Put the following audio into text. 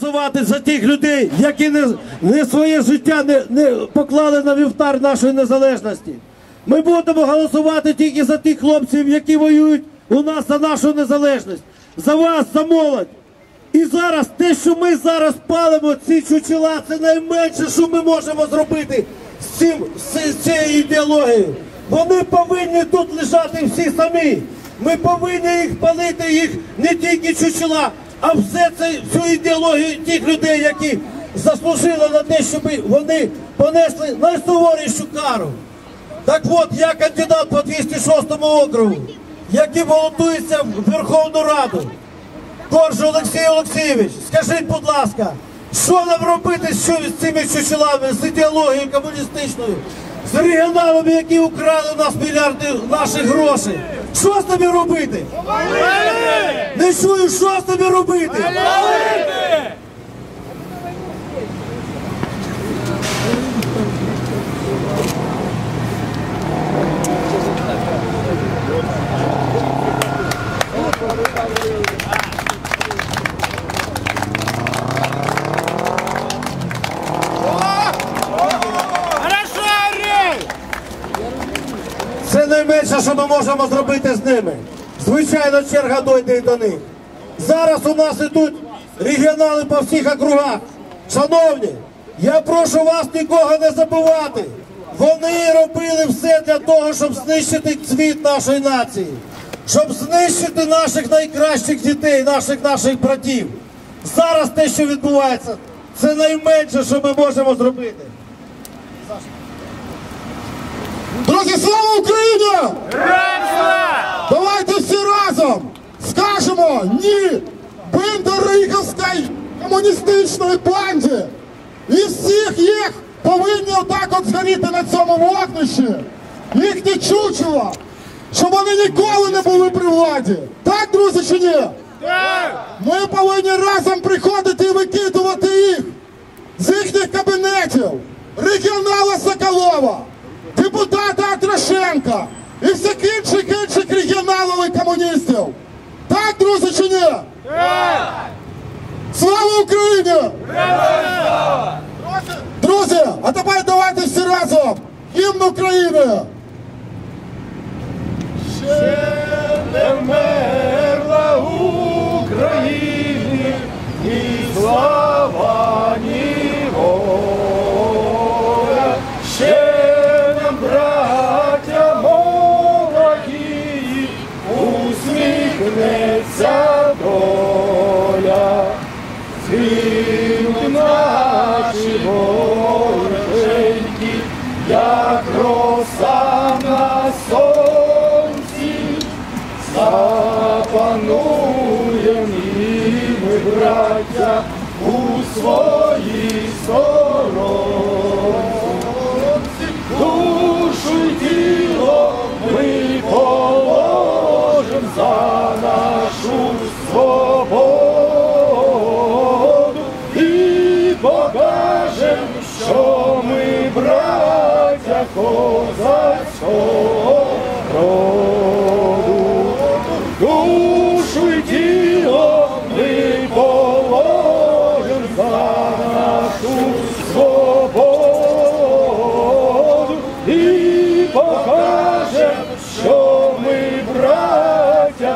голосувати за тих людей, які не, не своє життя не, не поклали на вівтар нашої незалежності. Ми будемо голосувати тільки за тих хлопців, які воюють у нас за нашу незалежність, за вас, за молодь. І зараз те, що ми зараз палимо, ці чучела, це найменше, що ми можемо зробити з, цим, з цією ідеологією. Вони повинні тут лежати всі самі. Ми повинні їх палити, їх не тільки чучела, а все це всю ідеологію тих людей, які заслужили на те, щоб вони понесли найсуворішу кару. Так от, я кандидат по 206 округу, який балотується в Верховну Раду. Корж Олексій Олексійович, скажіть, будь ласка, що нам робити з цими чучелами, з ідеологією комуністичною, з регіоналами, які украли у нас мільярди наших грошей? Що з тобі робити? Не чую, що з тобі робити? Найменше, що ми можемо зробити з ними. Звичайно, черга дойде і до них. Зараз у нас ідуть регіонали по всіх округах. Шановні, я прошу вас нікого не забувати. Вони робили все для того, щоб знищити цвіт нашої нації, щоб знищити наших найкращих дітей, наших наших братів. Зараз те, що відбувається, це найменше, що ми можемо зробити. Друзі, слава Україні! Давайте всі разом скажемо ні бендериховській комуністичної банді. І всіх їх повинні отак от згоріти на цьому вогнищі. Їхні чучела, щоб вони ніколи не були при владі. Так, друзі, чи ні? Ми повинні разом приходити і викидувати їх з їхніх кабінетів, регіонала Соколова, депутата Атрашенка і всіх інших інших регіоналів і комуністів. Так, друзі, чи ні? Слава Україні! Друзі, а тепер давайте всі разом гімн України! Не браття, у своїй сторонці. Душу й тіло ми положим за нашу свободу і покажем, що ми браття козацького